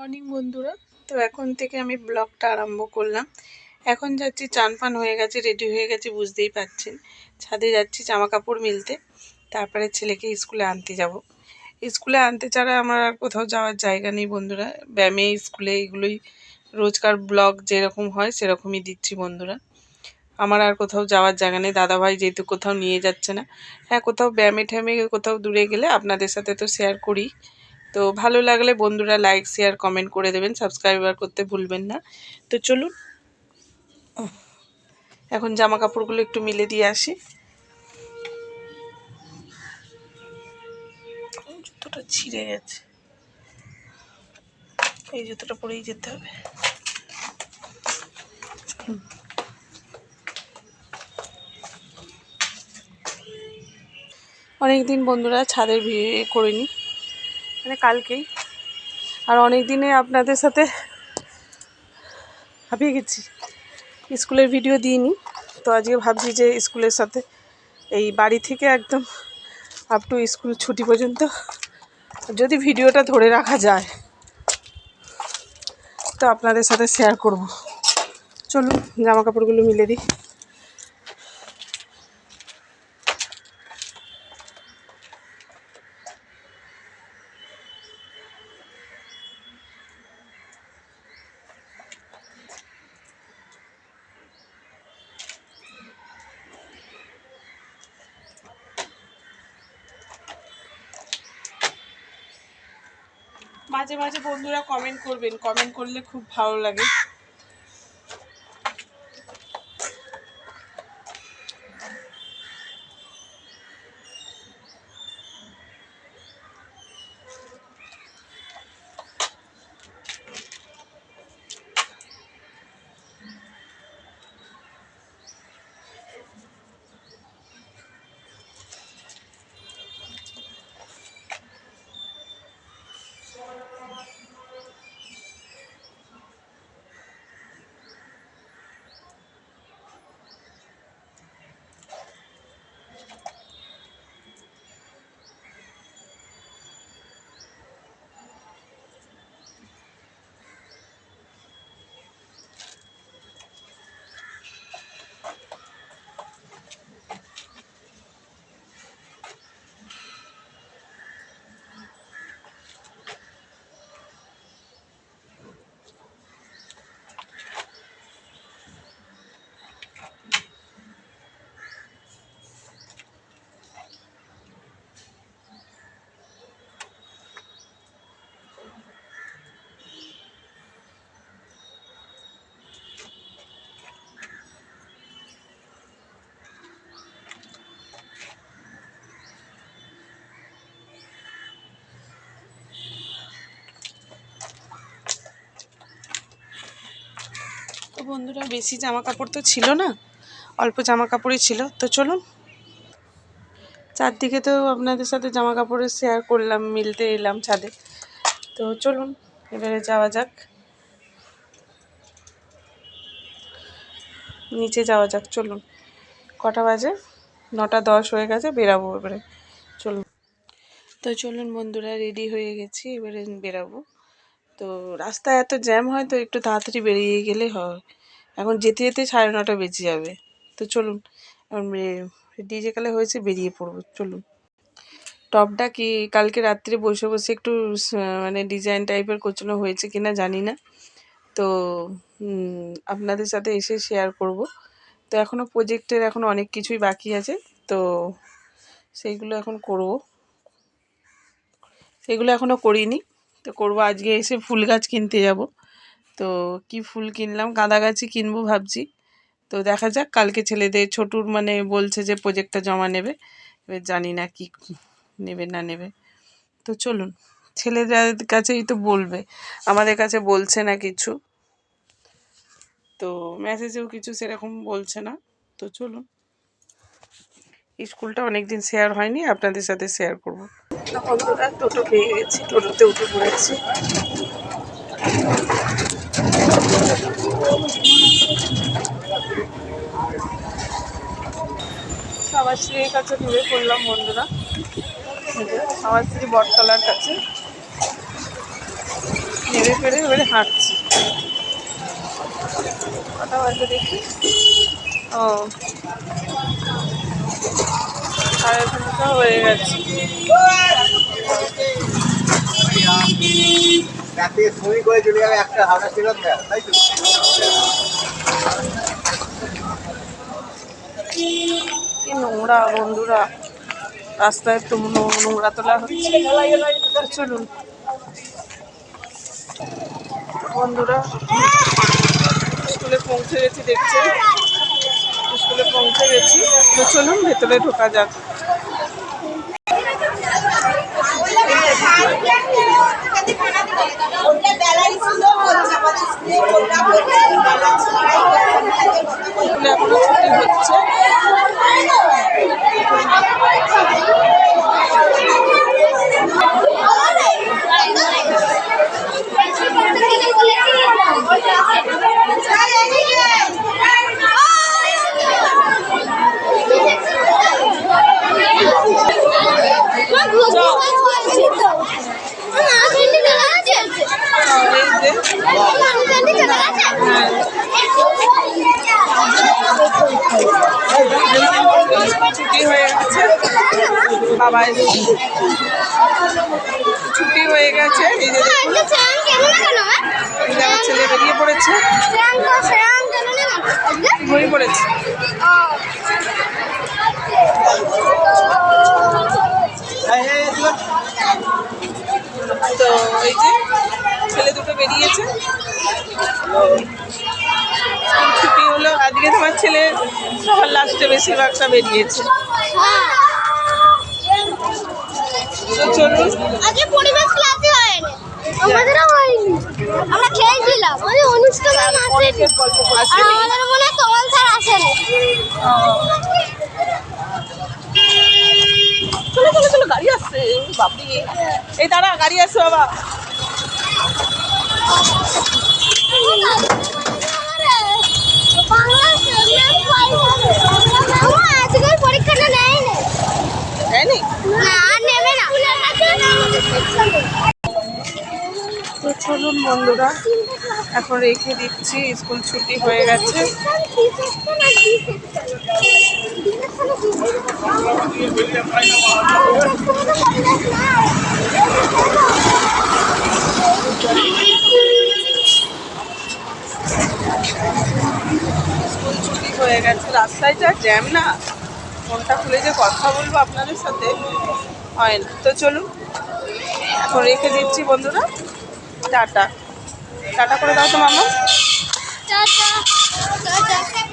Morning বন্ধুরা। তো এখন থেকে আমি ব্লগটা আরম্ভ করলাম। এখন যাচ্ছি চান পান হয়ে গেছে রেডি হয়ে গেছে, বুঝতেই পাচ্ছেন ছাদে যাচ্ছি জামা কাপড় মিলতে। তারপরে ছেলেকে স্কুলে আনতে যাব। স্কুলে আনতে ছাড়া আমার আর কোথাও যাওয়ার জায়গা নেই, বন্ধুরা। ব্যায়ামে, স্কুলে এগুলোই রোজকার ব্লগ যেরকম হয়, সেরকমই দিচ্ছি, বন্ধুরা। আমার আর কোথাও যাওয়ার জায়গা নেই। দাদাভাই যেহেতু কোথাও নিয়ে যাচ্ছে না। হ্যাঁ কোথাও ব্যায়ামে ঠ্যামে কোথাও দূরে গেলে আপনাদের সাথে তো শেয়ার করি। তো ভালো লাগলে বন্ধুরা লাইক শেয়ার কমেন্ট করে দেবেন সাবস্ক্রাইবার করতে ভুলবেন না। তো চলুন, এখন জামা কাপড়গুলো একটু মিলে দিয়ে আসি। জুতোটা ছিঁড়ে গেছে। এই জুতোটা পরেই যেতে হবে। অনেক দিন বন্ধুরা ছাদের বিয়ে করিনি। মানে কালকেই। আর অনেক দিনে আপনাদের সাথে হাঁপিয়ে গেছি। স্কুলের ভিডিও দিইনি। তো আজকে ভাবছি যে স্কুলের সাথে এই বাড়ি থেকে একদম আপ টু স্কুল ছুটি পর্যন্ত যদি ভিডিওটা ধরে রাখা যায়, তো আপনাদের সাথে শেয়ার করব। চলুন জামা কাপড়গুলো মিলে দিই। মাঝে মাঝে বন্ধুরা কমেন্ট করবেন। কমেন্ট করলে খুব ভালো লাগে। তো বন্ধুরা বেশি জামা কাপড় তো ছিল না, অল্প জামা কাপড়ই ছিল। তো চলুন, চারদিকে তো আপনাদের সাথে জামা কাপড় শেয়ার করলাম, মিলতে এলাম ছাদে। তো চলুন, এবারে যাওয়া যাক। নিচে যাওয়া যাক, চলুন। কটা বাজে? নটা দশ হয়ে গেছে, বেরাবো এবারে। চলুন। তো চলুন বন্ধুরা রেডি হয়ে গেছি, এবারে বেরাবো। তো রাস্তায় এত জ্যাম হয় তো একটু তাড়াতাড়ি বেরিয়ে গেলে হয়। এখন যেতে যেতে সাড়ে নটা বেজে যাবে। তো চলুন রেডি যে কালে হয়েছে বেরিয়ে পড়ব, চলুন। টপটা কি কালকে রাত্রে বসে বসে একটু মানে ডিজাইন টাইপের কোচানো হয়েছে কিনা জানি না। তো আপনাদের সাথে এসে শেয়ার করব। তো এখনও প্রজেক্টের এখন অনেক কিছুই বাকি আছে। তো সেইগুলো এখন করব। সেগুলো এখনও করিনি। তো করব। আজকে এসে ফুল গাছ কিনতে যাব। তো কি ফুল কিনলাম? গাঁদা গাছই কিনবো ভাবছি। তো দেখা যাক, কালকে ছেলেদের ছোটুর মানে বলছে যে প্রজেক্টটা জমা নেবে। এবার জানি না কি নেবে না নেবে। তো চলুন, ছেলেদের কাছেই তো বলবে। আমাদের কাছে বলছে না কিছু। তো মেসেজেও কিছু সেরকম বলছে না। তো চলুন, স্কুলটা অনেক দিন শেয়ার হয়নি, আপনাদের সাথে শেয়ার করব। বন্ধুরা টোটো পেয়ে গেছি, টোটোতে উঠে পড়েছি। সমাজশ্রীর কাছে ঢুকে পড়লাম বন্ধুরা যে সমাজশ্রী বটতলার কাছে। নেমে ফেলে এবারে হাঁটছি। কটা বাজে দেখি, ও তাই তো? কি নোংরা বন্ধুরা রাস্তায় তো নোংরা তোলা হচ্ছে। চলুন। বন্ধুরা স্কুলে পৌঁছে গেছি দেখছেন? গেছি চলুন ভেতরে ঢোকা যাক। এখনও ছুটি হচ্ছে। বাবা ছুটি হয়ে গেছে আমার ছেলে বেরিয়ে পড়েছে। ঘড়ি পড়েছে। এই, এই, এই, দিলাম। তো এই যে ছেলে দুটো বেরিয়েছে। ছুটি হলো আজকে তোমার ছেলে সবার লাস্টে বেশিরভাগটা বেরিয়েছে। চলুন আজকে পরিবেশ ক্লাসে হয়নি। আমাদেরও হয়নি। আমরা খেয়েছিলাম। ওই অনুষ্ঠান আসেনি। আর আমাদের মনে হয় স্যার আসেনি। চলো চলো চলো গাড়ি আসছে। বাপরি। এই দাঁড়া গাড়ি আসছে বাবা। আমার আজকের পরীক্ষাটা নেয়নি তাইনি না আর নেবে না তো চলুন বন্ধুরা, এখন রেখে দিচ্ছি, স্কুল ছুটি হয়ে গেছে। স্কুল ছুটি হয়ে গেছে, রাস্তায় যা জ্যাম না, ফোনটা খুলে যে কথা বলব আপনাদের সাথে, হয় না। তো চলুন, এখন রেখে দিচ্ছি বন্ধুরা। টাটা। টাটা করে দাও তো মামা। Ta-ta ta-ta.